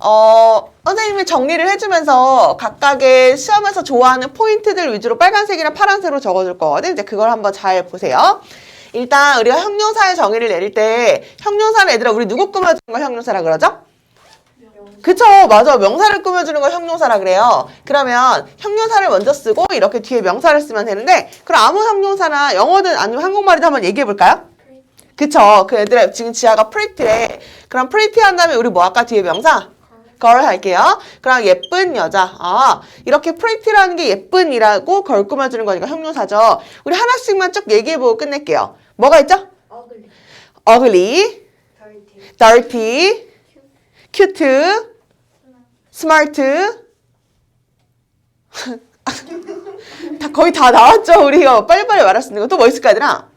어, 선생님이 정리를 해주면서 각각의 시험에서 좋아하는 포인트들 위주로 빨간색이나 파란색으로 적어줄 거거든. 이제 그걸 한번 잘 보세요. 일단 우리가 형용사의 정의를 내릴 때 형용사는 얘들아 우리 누구 꾸며주는 걸 형용사라 그러죠? 그쵸 맞아 명사를 꾸며주는 걸 형용사라 그래요 그러면 형용사를 먼저 쓰고 이렇게 뒤에 명사를 쓰면 되는데 그럼 아무 형용사나 영어든 아니면 한국말이든 한번 얘기해 볼까요? 그쵸 그 애들아 지금 지아가 pretty래 그럼 pretty 한 다음에 우리 뭐 할까 뒤에 명사? 걸 할게요. 그럼 예쁜 여자. 아 이렇게 pretty라는 게 예쁜이라고 걸 꾸며주는 거니까 형용사죠. 우리 하나씩만 쭉 얘기해보고 끝낼게요. 뭐가 있죠? ugly, ugly, dirty, dirty, cute, smart. 다 거의 다 나왔죠 우리가 빨리빨리 말할 수 있는 거. 또 뭐 있을까 얘들아?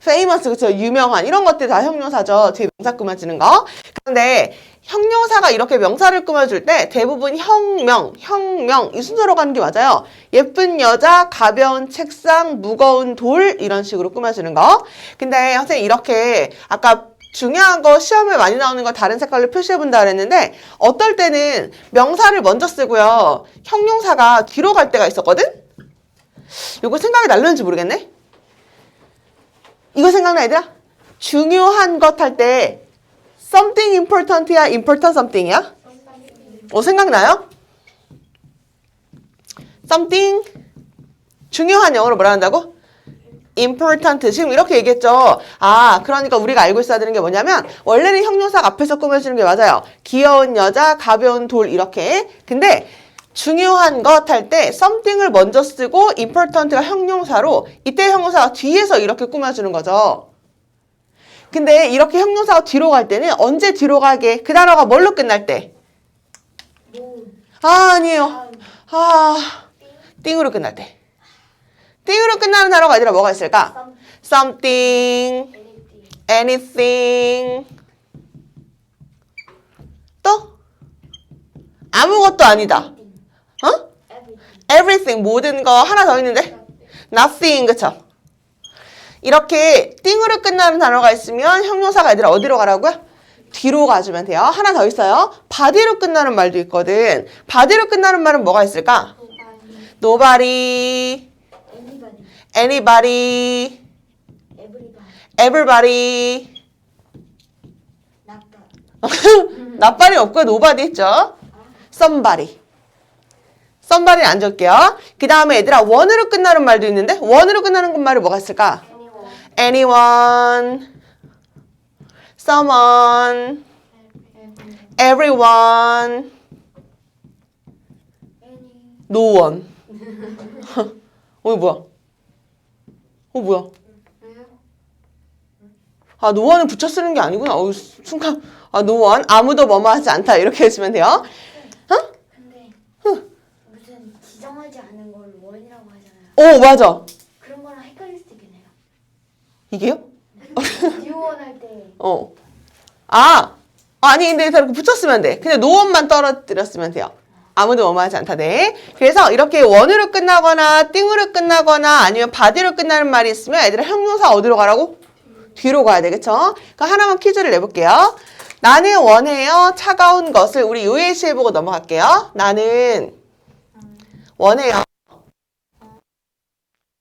Famous, 그쵸? 유명한 이런 것들 다 형용사죠. 뒤에 명사 꾸며주는 거. 그런데 형용사가 이렇게 명사를 꾸며줄 때 대부분 형명 형명. 이 순서로 가는 게 맞아요. 예쁜 여자 가벼운 책상 무거운 돌 이런 식으로 꾸며주는 거. 근데 선생님 이렇게 아까 중요한 거 시험에 많이 나오는 거 다른 색깔로 표시해 본다 그랬는데 어떨 때는 명사를 먼저 쓰고요. 형용사가 뒤로 갈 때가 있었거든? 이거 생각이 날렸는지 모르겠네 이거 생각나 얘들아? 중요한 것 할 때 something important이야, important something이야? 어 생각나요? something 중요한 영어로 뭐라 한다고? important 지금 이렇게 얘기했죠. 아 그러니까 우리가 알고 있어야 되는 게 뭐냐면 원래는 형용사 앞에서 꾸며주는 게 맞아요. 귀여운 여자, 가벼운 돌 이렇게. 근데 중요한 것 할 때 something을 먼저 쓰고 important가 형용사로 이때 형용사가 뒤에서 이렇게 꾸며주는 거죠. 근데 이렇게 형용사가 뒤로 갈 때는 언제 뒤로 가게? 그 단어가 뭘로 끝날 때? 아 아니에요. 아 띵으로 끝날 때. 띵으로 끝나는 단어가 아니라 뭐가 있을까? something, anything. 또? 아무것도 아니다. 어? everything, 모든 거 하나 더 있는데 nothing 그쵸? 이렇게 띵으로 끝나는 단어가 있으면 형용사가 얘들아 어디로 가라고요? 뒤로 가주면 돼요. 하나 더 있어요. 바디로 끝나는 말도 있거든. 바디로 끝나는 말은 뭐가 있을까? nobody, anybody, everybody, 나발이 없고 nobody 했죠? somebody. Somebody는 안 적게요. 그 다음에 얘들아 원으로 끝나는 말도 있는데 원으로 끝나는 말이 뭐가 있을까? anyone, someone, everyone, no one. 어, 이거 뭐야? 어, 뭐야? 아, no one은 붙여 쓰는 게 아니구나. 어, 순간, 아, no one, 아무도 뭐뭐 하지 않다. 이렇게 해주면 돼요. 어? 근데 무슨 지정하지 않은 걸 원이라고 하잖아요. 오, 맞아. 그런 거랑 헷갈릴 수도 있겠네요. 이게요? 유언 할 때, 어. 아, 아니, 근데 이렇게 붙였으면 돼. 근데 노원만 떨어뜨렸으면 돼요. 아무도 뭐뭐 하지 않다. 네. 그래서 이렇게 원으로 끝나거나 띵으로 끝나거나 아니면 바디로 끝나는 말이 있으면 애들아 형용사 어디로 가라고? 뒤로 가야 돼. 그쵸? 그 하나만 퀴즈를 내볼게요. 나는 원해요. 차가운 것을 우리 요 예시 해보고 넘어갈게요. 나는 원해요.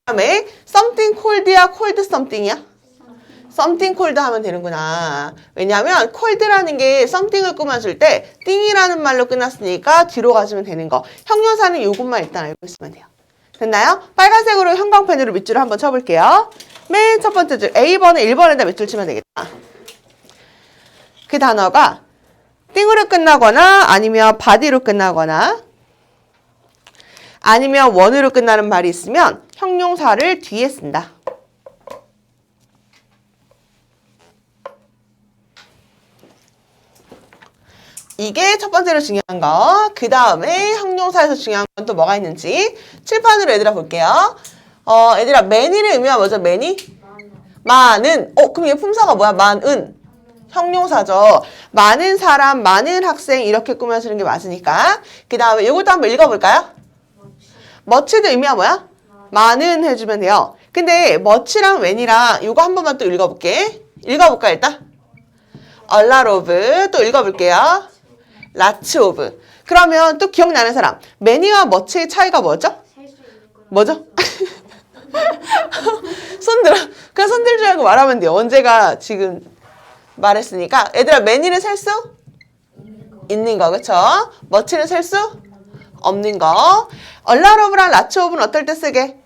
다음에 something cold야, cold something이야? something cold 하면 되는구나. 왜냐하면 cold라는 게 something을 꾸며줄 때 띵이라는 말로 끝났으니까 뒤로 가시면 되는 거. 형용사는 요것만 일단 알고 있으면 돼요. 됐나요? 빨간색으로 형광펜으로 밑줄을 한번 쳐볼게요. 맨 첫 번째 줄 A번에 1번에다 밑줄 치면 되겠다. 그 단어가 띵으로 끝나거나 아니면 바디로 끝나거나 아니면 원으로 끝나는 말이 있으면 형용사를 뒤에 쓴다. 이게 첫 번째로 중요한 거. 그 다음에 형용사에서 중요한 건 또 뭐가 있는지 칠판으로 얘들아 볼게요. 어, 얘들아 many를 의미하면 뭐죠? many? 많은. 어, 그럼 얘 품사가 뭐야? 많은. 형용사죠. 많은 사람, 많은 학생 이렇게 꾸며주는 게 맞으니까. 그 다음에 이것도 한번 읽어볼까요? 머치도 의미가 뭐야? 많은 해주면 돼요. 근데 머치랑 when이랑 이거 한 번만 또 읽어볼게. 읽어볼까 일단? a lot of 또 읽어볼게요. lots of. 그러면 또 기억나는 사람. many와 much의 차이가 뭐죠? 뭐죠? 손 들어. 그냥 손들줄 알고 말하면 돼요. 언제가 지금 말했으니까. 얘들아, many는 셀 수? 있는 거. 있는 거, 그쵸? much는 셀 수? 없는 거. lot of랑 lots of는 어떨 때 쓰게?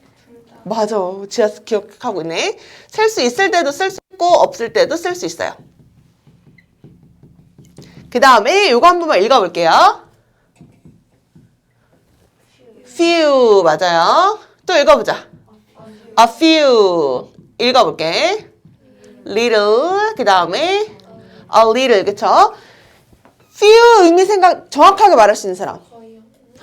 맞아. 지아 기억하고 있네. 셀수 있을 때도 쓸 수 있고, 없을 때도 쓸 수 있어요. 그 다음에 요거 한 번만 읽어볼게요. few, 맞아요. 또 읽어보자. a few. 읽어볼게. little, 그 다음에 a little, 그쵸? few 의미 생각 정확하게 말할 수 있는 사람.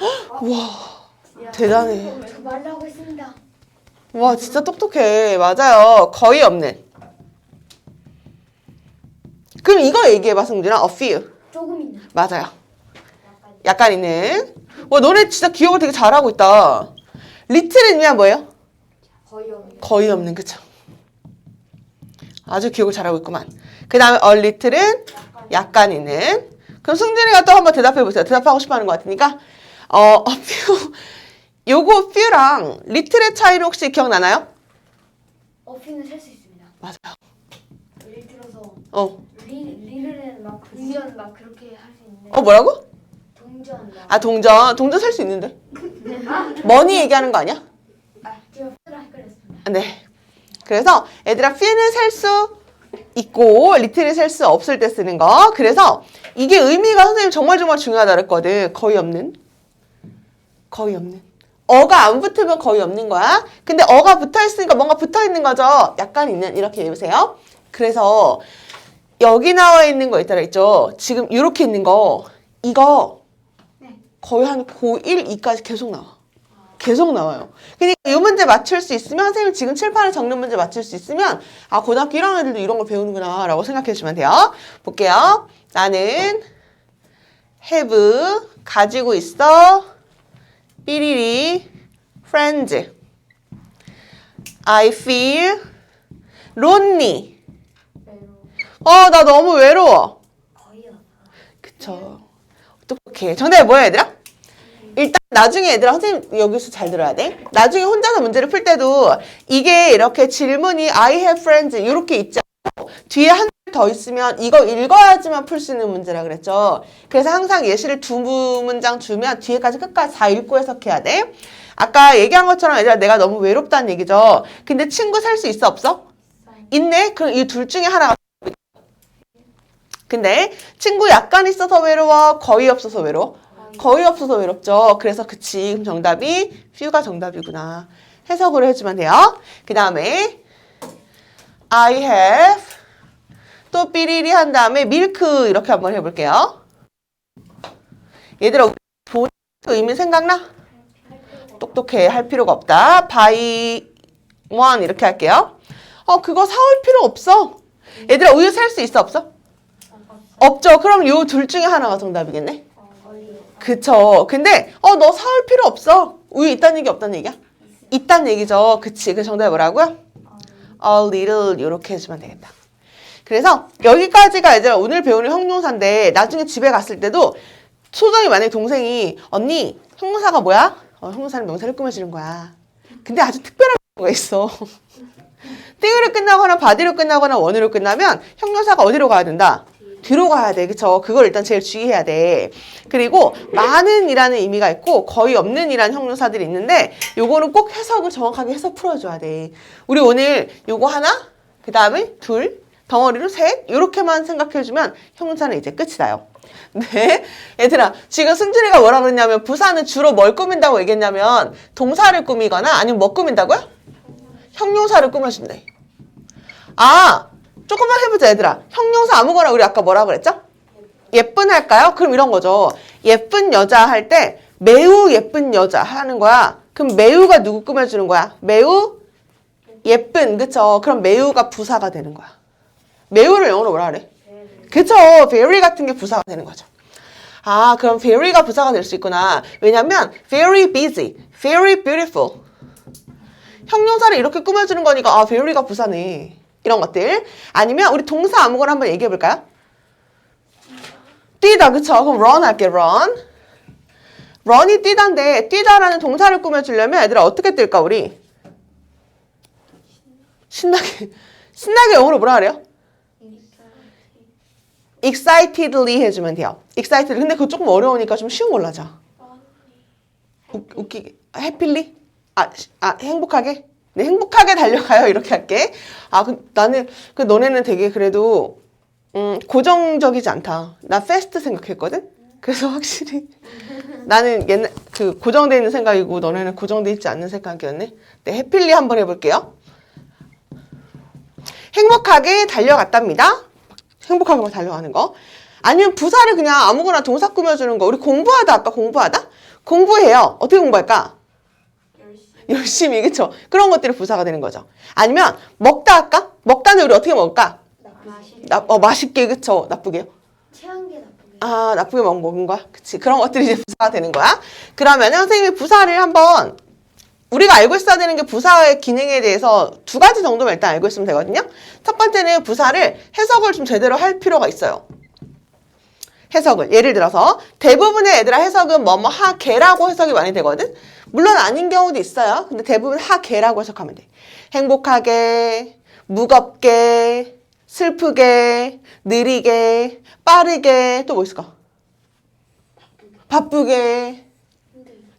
와, 대단해. 하고 있습니다. 와, 진짜 똑똑해. 맞아요. 거의 없는. 그럼 이거 얘기해봐, 승준아. a few. 조금 있는. 맞아요. 약간 있는. 와, 너네 진짜 기억을 되게 잘하고 있다. 리틀은 의미가 뭐예요? 거의 없는. 거의 없는, 그쵸? 아주 기억을 잘하고 있구만. 그 다음에 a little은 약간 있는. 그럼 승준이가 또 한번 대답해 보세요. 대답하고 싶어 하는 것 같으니까. 어, a few. 요거 few랑 little의 차이는 혹시 기억나나요? 어피는 셀 수 있습니다. 맞아요. 예를 들어서 어. 리 리르는 막 동전 막 그렇게 할 수 있는데 어, 뭐라고? 동전 막. 아, 동전. 동전 살 수 있는데. 머니 얘기하는 거 아니야? 아 제가 프라 헷갈렸습니다. 네. 그래서 얘들아 few는 셀 수 있고 리틀이 셀수 없을 때 쓰는 거. 그래서 이게 의미가 선생님 정말 정말 중요하다 그랬거든. 거의 없는. 거의 없는. 어가 안 붙으면 거의 없는 거야. 근데 어가 붙어 있으니까 뭔가 붙어 있는 거죠. 약간 있는 이렇게 해보세요. 그래서 여기 나와 있는 거 있다라 있죠. 지금 이렇게 있는 거 이거 네. 거의 한 고1, 2까지 계속 나와. 계속 나와요. 그러니까 이 문제 맞출 수 있으면 선생님 지금 칠판에 적는 문제 맞출 수 있으면 아 고등학교 1학년 애들도 이런 걸 배우는구나 라고 생각해 주시면 돼요. 볼게요. 나는 have 가지고 있어 삐리리 friends I feel lonely 매로 어나 너무 외로워. 그쵸. 똑똑해. 정답이 뭐야, 얘들아? 일단 나중에 얘들아 선생님 여기서 잘 들어야 돼. 나중에 혼자서 문제를 풀 때도 이게 이렇게 질문이 I have friends 이렇게 않고 뒤에 한 줄 더 있으면 이거 읽어야지만 풀 수 있는 문제라 그랬죠. 그래서 항상 예시를 두 문장 주면 뒤에까지 끝까지 다 읽고 해석해야 돼. 아까 얘기한 것처럼 얘들아 내가 너무 외롭다는 얘기죠. 근데 친구 살 수 있어 없어? 있네? 그럼 이 둘 중에 하나가 근데 친구 약간 있어서 외로워? 거의 없어서 외로워? 거의 없어서 외롭죠. 그래서 그치. 정답이 few가 정답이구나. 해석을 해주면 돼요. 그 다음에 I have 또 삐리리 한 다음에 milk 이렇게 한번 해볼게요. 얘들아 본 의미 생각나? 똑똑해 할 필요가 없다. buy one 이렇게 할게요. 어 그거 사올 필요 없어. 얘들아 우유 살 수 있어 없어? 없죠. 그럼 요 둘 중에 하나가 정답이겠네. 그쵸. 근데 어 너 사올 필요 없어. 우유 있다는 얘기 없다는 얘기야? 있다는 얘기죠. 그치. 그 정답이 뭐라고요? A little 이렇게 해주면 되겠다. 그래서 여기까지가 이제 오늘 배우는 형용사인데 나중에 집에 갔을 때도 소정이 만약에 동생이 언니 형용사가 뭐야? 어, 형용사는 명사를 꾸며주는 거야. 근데 아주 특별한 거가 있어. 띵으로 끝나거나 바디로 끝나거나 원으로 끝나면 형용사가 어디로 가야 된다? 뒤로 가야 돼. 그쵸? 그걸 일단 제일 주의해야 돼. 그리고 많은 이라는 의미가 있고 거의 없는 이라는 형용사들이 있는데 요거는 꼭 해석을 정확하게 해서 풀어줘야 돼. 우리 오늘 요거 하나, 그 다음에 둘, 덩어리로 셋 요렇게만 생각해주면 형용사는 이제 끝이 나요. 네. 얘들아, 지금 승준이가 뭐라 그랬냐면 부사는 주로 뭘 꾸민다고 얘기했냐면 동사를 꾸미거나 아니면 뭐 꾸민다고요? 형용사를 꾸며준대. 아, 조금만 해보자, 얘들아. 형용사 아무거나 우리 아까 뭐라 그랬죠? 예쁜 할까요? 그럼 이런 거죠. 예쁜 여자 할 때 매우 예쁜 여자 하는 거야. 그럼 매우가 누구 꾸며주는 거야? 매우 예쁜, 그쵸? 그럼 매우가 부사가 되는 거야. 매우를 영어로 뭐라 그래? 그쵸. very 같은 게 부사가 되는 거죠. 아, 그럼 very가 부사가 될 수 있구나. 왜냐면 very busy, very beautiful. 형용사를 이렇게 꾸며주는 거니까 아, very가 부사네. 이런 것들. 아니면 우리 동사 아무거나 한번 얘기해 볼까요? 뛰다, 그쵸? 그럼 run 할게, run. run이 뛰다인데, 뛰다라는 동사를 꾸며주려면 얘들아 어떻게 뛸까, 우리? 신나게, 신나게 영어로 뭐라 그래요? excitedly 해주면 돼요. excited. 근데 그거 조금 어려우니까 좀 쉬운 걸로 하자. 웃, 웃기게. happily? 아, 시- 아, 행복하게? 네, 행복하게 달려가요. 이렇게 할게. 아, 그, 나는, 그, 너네는 되게 그래도, 음, 고정적이지 않다. 나 fast 생각했거든? 그래서 확실히. 나는 옛날, 그, 고정되어 있는 생각이고, 너네는 고정되어 있지 않는 생각이었네. 네, happily 한번 해볼게요. 행복하게 달려갔답니다. 행복하게 막 달려가는 거. 아니면 부사를 그냥 아무거나 동사 꾸며주는 거. 우리 공부하다 아까 공부하다? 공부해요. 어떻게 공부할까? 열심히 그쵸? 그런 것들이 부사가 되는 거죠. 아니면 먹다 할까? 먹다는 우리 어떻게 먹을까? 맛이 나, 어, 맛있게 그쵸? 나쁘게요? 체한 게 나쁘게. 아 나쁘게 먹, 먹은 거야? 그치 그런 것들이 이제 부사가 되는 거야. 그러면 선생님이 부사를 한번 우리가 알고 있어야 되는 게 부사의 기능에 대해서 두 가지 정도만 일단 알고 있으면 되거든요. 첫 번째는 부사를 해석을 좀 제대로 할 필요가 있어요. 해석을 예를 들어서 대부분의 애들아 해석은 뭐뭐 하게라고 해석이 많이 되거든. 물론 아닌 경우도 있어요. 근데 대부분 하게라고 해석하면 돼. 행복하게, 무겁게, 슬프게, 느리게, 빠르게 또 뭐 있을까? 바쁘게,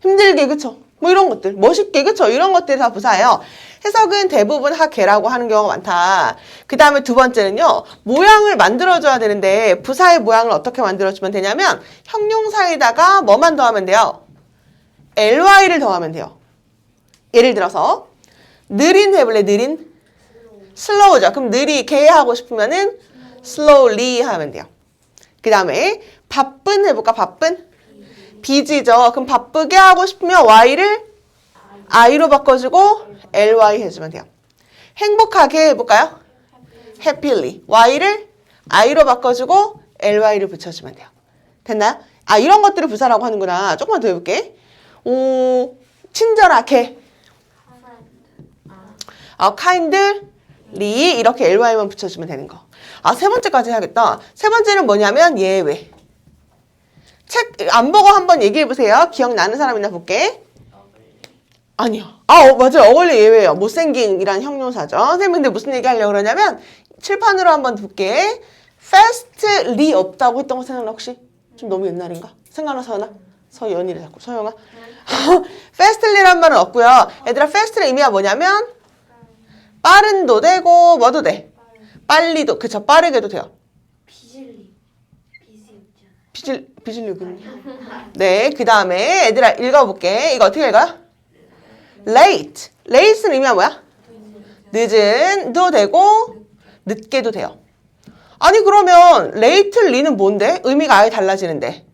힘들게 그쵸? 뭐 이런 것들 멋있게 그쵸? 이런 것들이 다 부사예요. 해석은 대부분 하게라고 하는 경우가 많다. 그 다음에 두 번째는요. 모양을 만들어줘야 되는데 부사의 모양을 어떻게 만들어주면 되냐면 형용사에다가 뭐만 더하면 돼요? ly를 더하면 돼요. 예를 들어서 느린 해볼래 느린? 슬로우죠. 그럼 느리게 하고 싶으면은 slowly 하면 돼요. 그 다음에 바쁜 해볼까? 바쁜? 비지죠. 그럼 바쁘게 하고 싶으면 y를 i로 바꿔주고 ly 해주면 돼요. 행복하게 해볼까요? happily. y를 i로 바꿔주고 ly를 붙여주면 돼요. 됐나요? 아 이런 것들을 부사라고 하는구나. 조금만 더 해볼게. 오 친절하게. 아 kindly 이렇게 ly만 붙여주면 되는 거. 아 세 번째까지 해야겠다. 세 번째는 뭐냐면 예외. 책 안 보고 한번 얘기해 보세요. 기억나는 사람 있나 볼게. 아니요. 아, 어, 맞아요. 어글리 예외예요. 못생긴이란 형용사죠. 선생님 근데 무슨 얘기 하려고 그러냐면 칠판으로 한번 볼게. fastly 없다고 했던 거 생각나 혹시? 좀 너무 옛날인가? 생각나 서연아? 서연이래 자꾸 서영아. fastly란 말은 없고요. 얘들아 fast의 의미가 뭐냐면 빠른도 되고 뭐도 돼. 빨리도 그쵸 빠르게도 돼요. 비질리. 비지 없잖아. 비질 비질리군요. 네, 그 다음에 얘들아 읽어볼게. 이거 어떻게 읽어요? Late. late는 의미가 뭐야? 늦은도 되고 늦게도 돼요. 아니 그러면 lately는 뭔데? 의미가 아예 달라지는데.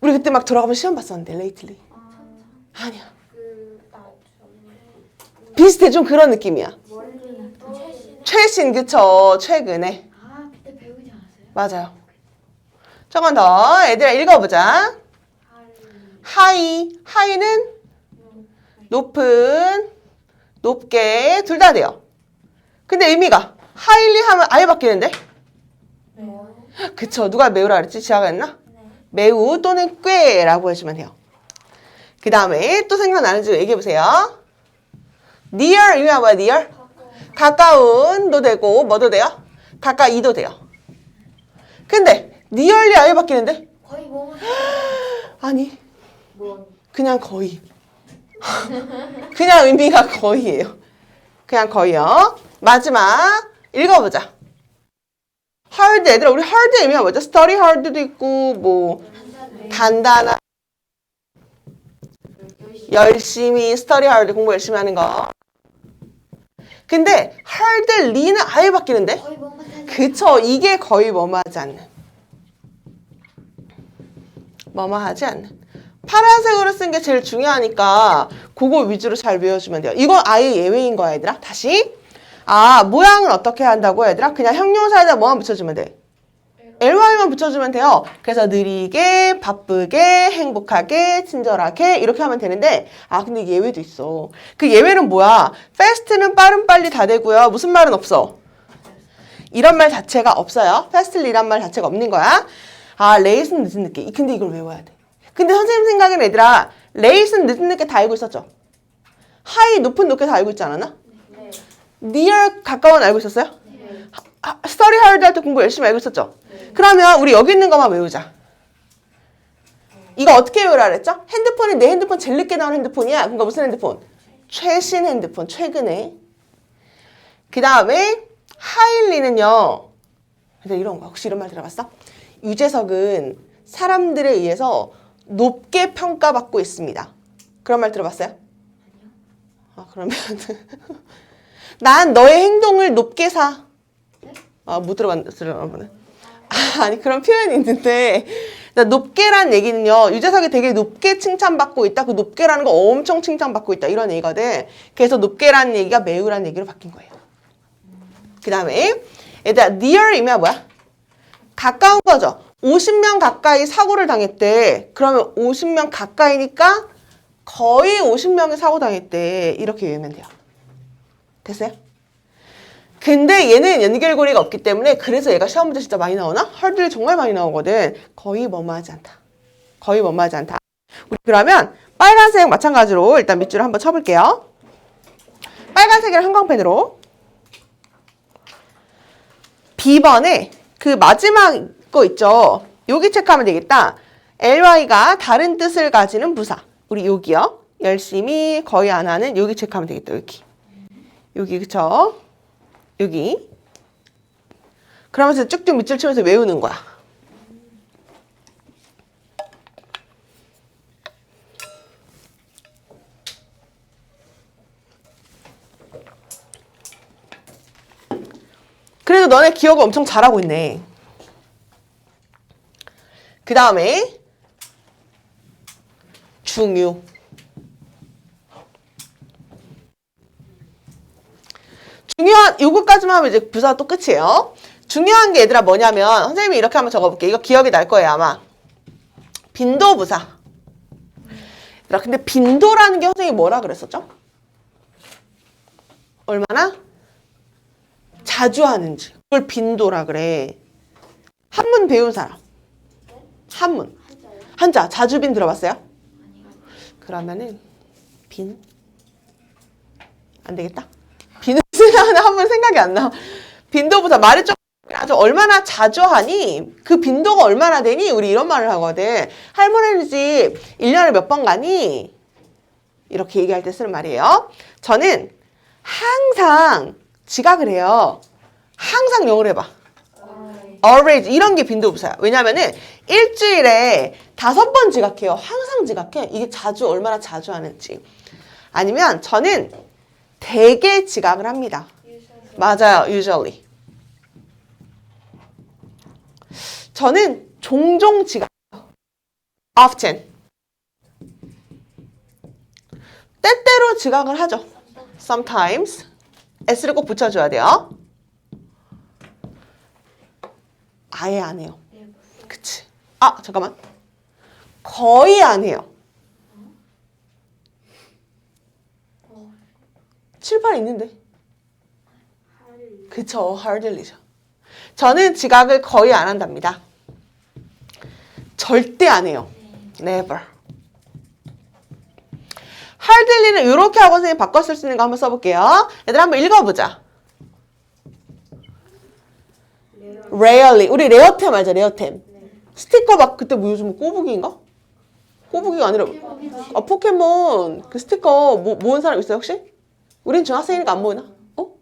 우리 그때 막 돌아가면 시험 봤었는데 lately. 아니야. 비슷해 좀 그런 느낌이야. 최신 그쵸 최근에 아 그때 배우지 않았어요? 맞아요. 조금 더 애들아 읽어보자. 하이 하이는 높은 높게 둘 다 돼요. 근데 의미가 하일리 하면 아예 바뀌는데? 그쵸 누가 매우라 그랬지? 지아가 했나? 매우 또는 꽤라고 해주면 돼요. 그 다음에 또 생각나는지 얘기해보세요. near 의미가 뭐야 near? 가까운도 되고 뭐도 돼요? 가까이도 돼요. 근데 nearly 아예 바뀌는데? 거의 뭐 아니 그냥 거의 그냥 의미가 거의예요. 그냥 거의요. 마지막 읽어보자. hard 얘들아 우리 hard 의미가 뭐죠? study hard도 있고 뭐 단단한 열심히 study hard 공부 열심히 하는 거. 근데 hardly는 아예 바뀌는데? 그쵸. 이게 거의 뭐뭐하지 않는. 뭐뭐하지 않는. 파란색으로 쓴 게 제일 중요하니까 그거 위주로 잘 외워주면 돼요. 이건 아예 예외인 거야, 얘들아. 다시. 아, 모양을 어떻게 한다고, 얘들아? 그냥 형용사에다 뭐만 붙여주면 돼. ly만 붙여주면 돼요. 그래서 느리게, 바쁘게, 행복하게, 친절하게 이렇게 하면 되는데 아 근데 예외도 있어. 그 예외는 뭐야? fast는 빠른 빨리 다 되고요. 무슨 말은 없어? 이런 말 자체가 없어요. fastly란 말 자체가 없는 거야. 아, late는 늦은 늦게. 근데 이걸 외워야 돼. 근데 선생님 생각에는 얘들아, 늦은 늦게 다 알고 있었죠? high 높은 높게 다 알고 있지 않았나? 네. near 가까운 알고 있었어요? 네. 아, study hard 할 때 공부 열심히 알고 있었죠? 그러면 우리 여기 있는 것만 외우자. 이거 어떻게 외우라 그랬죠? 핸드폰이 내 핸드폰 제일 늦게 나온 핸드폰이야. 그러니까 무슨 핸드폰? 최신 핸드폰, 최근에. 그 다음에 하일리는요. 그래서 이런 거 혹시 이런 말 들어봤어? 유재석은 사람들에 의해서 높게 평가받고 있습니다. 그런 말 들어봤어요? 아 그러면 난 너의 행동을 높게 사. 아, 못 들어봤어요. 아, 아니, 그런 표현이 있는데, 나 높게란 얘기는요, 유재석이 되게 높게 칭찬받고 있다. 그 높게라는 거 엄청 칭찬받고 있다. 이런 얘기거든. 그래서 높게라는 얘기가 매우라는 얘기로 바뀐 거예요. 그 다음에, 얘들아, near이면 뭐야? 가까운 거죠. 50명 가까이 사고를 당했대. 그러면 50명 가까이니까 거의 50명이 사고 당했대. 이렇게 외우면 돼요. 됐어요? 근데 얘는 연결고리가 없기 때문에 그래서 얘가 시험 문제 진짜 많이 나오나? 헐들이 정말 많이 나오거든. 거의 뭐뭐하지 않다. 거의 뭐뭐하지 않다. 우리 그러면 빨간색 마찬가지로 일단 밑줄을 한번 쳐볼게요. 빨간색이랑 형광펜으로 B번에 그 마지막 거 있죠. 여기 체크하면 되겠다. LY가 다른 뜻을 가지는 부사. 우리 여기요. 열심히 거의 안 하는 여기 체크하면 되겠다. 여기. 여기 그쵸? 여기. 그러면서 쭉쭉 밑줄 치면서 외우는 거야. 그래도 너네 기억을 엄청 잘하고 있네. 그 다음에 중요. 중요한 요거까지만 하면 이제 부사 또 끝이에요. 중요한 게 얘들아 뭐냐면 선생님이 이렇게 한번 적어볼게. 이거 기억이 날 거예요 아마. 빈도 부사. 얘들아 근데 빈도라는 게 선생님이 뭐라 그랬었죠? 얼마나 자주 하는지. 그걸 빈도라 그래. 한문 배운 사람. 한문. 한자 자주빈 들어봤어요? 그러면은 빈. 안 되겠다. 빈을 쓰면 한번 생각이 안 나. 빈도보다 말을 좀 아주 얼마나 자주 하니 그 빈도가 얼마나 되니 우리 이런 말을 하거든. 할머니 집 1년에 몇 번 가니? 이렇게 얘기할 때 쓰는 말이에요. 저는 항상 지각을 해요. 항상 영어를 해봐. Always 이런 게 빈도부사야. 왜냐면은 일주일에 다섯 번 지각해요. 항상 지각해. 이게 자주 얼마나 자주 하는지. 아니면 저는 대개 지각을 합니다. 맞아요. usually. 저는 종종 지각. often. 때때로 지각을 하죠. sometimes. s를 꼭 붙여줘야 돼요. 아예 안 해요. 그치. 아, 잠깐만. 거의 안 해요. 7, 8 있는데. 그쵸, hardly죠. 저는 지각을 거의 안 한답니다. 절대 안 해요. never. hardly는 이렇게 하고 선생님 쓸수 있는 거 한번 써볼게요. 얘들 한번 읽어보자. Rarely. 우리 레어템 알죠? 레어템. 스티커 막 그때 뭐 요즘 꼬부기인가? 꼬부기가 아니라 아 포켓몬 그 스티커 모, 모은 사람 있어요 혹시? 우린 중학생이니까 안 모으나? 어?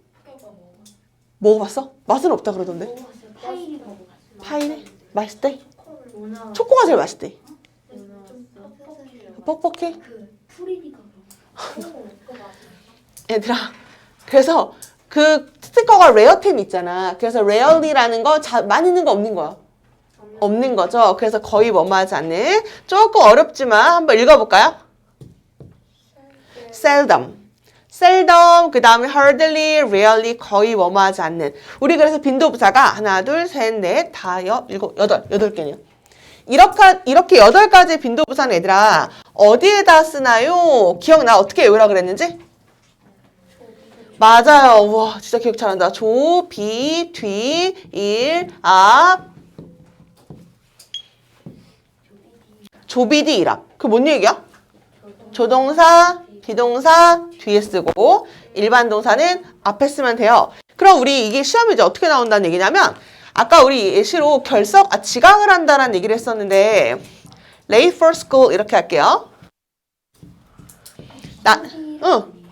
먹어봤어? 맛은 없다 그러던데. 파이네? 맛있대? 초코가 제일 맛있대. 좀 뻑뻑해요. 뻑뻑해? 그 거. 얘들아. 그래서 그 스티커가 레어템 있잖아. 그래서 rarely라는 거 자, 많이 있는 거 없는 거야. 없는 거죠. 그래서 거의 뭐뭐하지 않는 조금 어렵지만 한번 읽어볼까요? seldom. seldom, 그 다음에 hardly, rarely, 거의 뭐뭐하지 않는. 우리 그래서 빈도부사가 하나, 둘, 셋, 넷, 다, 여, 일곱, 여덟, 여덟 개네요. 이렇게, 이렇게 여덟 가지 빈도부사는 얘들아, 어디에다 쓰나요? 기억나? 어떻게 외우라 그랬는지? 맞아요. 와, 진짜 기억 잘한다. 조, 비, 뒤, 일, 앞. 조비디 일앞. 그뭔 얘기야? 조동사, 비동사 뒤에 쓰고 일반 동사는 앞에 쓰면 돼요. 그럼 우리 이게 시험에 이제 어떻게 나온다는 얘기냐면 아까 우리 예시로 결석, 아, 지각을 한다는 얘기를 했었는데 late for school 이렇게 할게요. 나, 응,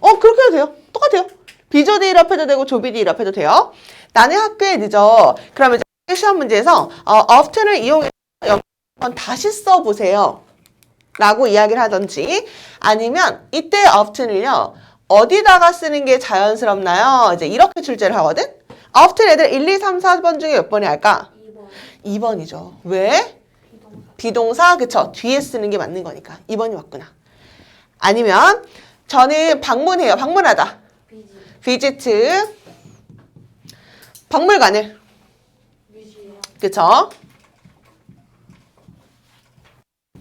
어 그렇게 해도 돼요. 똑같아요. 비조디 일앞 해도 되고 조비디 일앞 해도 돼요. 나는 학교에 늦어. 그러면 이제 시험 문제에서 어, often을 이용해서 한번 다시 써보세요. 라고 이야기를 하든지 아니면 이때 often을요 어디다가 쓰는 게 자연스럽나요? 이제 이렇게 출제를 하거든? often 애들 1, 2, 3, 4번 중에 몇 번이 할까? 2번 2번이죠. 왜? 비동사 그쵸 뒤에 쓰는 게 맞는 거니까 2번이 맞구나. 아니면 저는 방문해요. 방문하다. 비지 visit 박물관을 그쵸?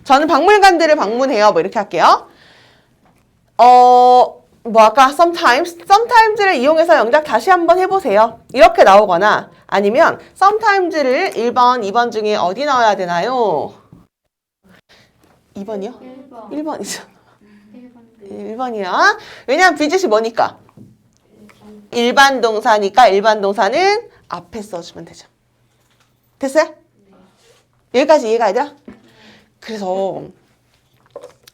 저는 박물관들을 방문해요. 뭐 이렇게 할게요. 어, 뭐 아까 sometimes, sometimes를 이용해서 영작 다시 한번 해보세요. 이렇게 나오거나 아니면 sometimes를 1번, 2번 중에 어디 넣어야 되나요? 2번이요? 1번 1번이죠. 1번 1번이야. 왜냐면 비짓이 뭐니까? 일반 동사니까 일반 동사는 앞에 써주면 되죠. 됐어요? 여기까지 이해가 되죠? 그래서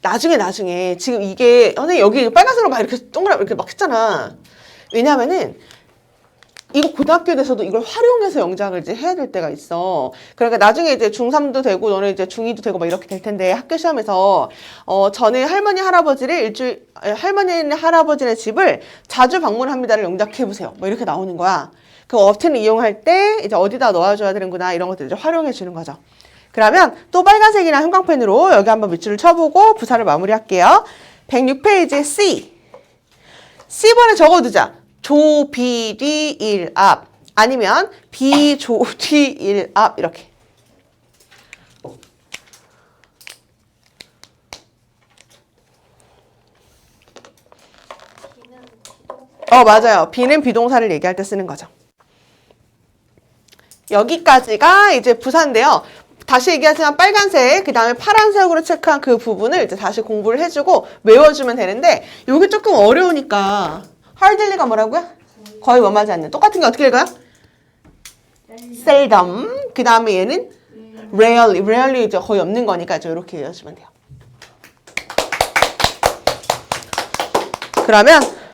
나중에 나중에 지금 이게 선생님 여기 빨간색으로 막 이렇게 동그랗게 이렇게 막 했잖아. 왜냐면은 이거 고등학교 돼서도 이걸 활용해서 영작을 이제 해야 될 때가 있어. 그러니까 나중에 이제 중3도 되고 너는 이제 중2도 되고 막 이렇게 될 텐데 학교 시험에서 어 저는 할머니 할아버지를 일주일 아, 할머니네 할아버지네 집을 자주 방문합니다를 영작해 보세요. 뭐 이렇게 나오는 거야. 그 업체는 이용할 때 이제 어디다 넣어줘야 되는구나 이런 것들 이제 활용해 주는 거죠. 그러면 또 빨간색이나 형광펜으로 여기 한번 밑줄을 쳐보고 부사를 마무리할게요. 106페이지 C. C번에 적어두자. 조, 비, 뒤, 일, 앞. 아니면 비, 조, 뒤, 일, 앞. 이렇게. 어, 맞아요. 비는 비동사를 얘기할 때 쓰는 거죠. 여기까지가 이제 부사인데요. 다시 얘기하지만 빨간색, 그 다음에 파란색으로 체크한 그 부분을 이제 다시 공부를 해주고 외워주면 되는데, 요게 조금 어려우니까, hardly가 뭐라고요? 거의 뭐하지 않는. 똑같은 게 어떻게 읽어요? seldom. 그 다음에 얘는 rarely. rarely 이제 거의 없는 거니까 이렇게 외워주면 돼요. 그러면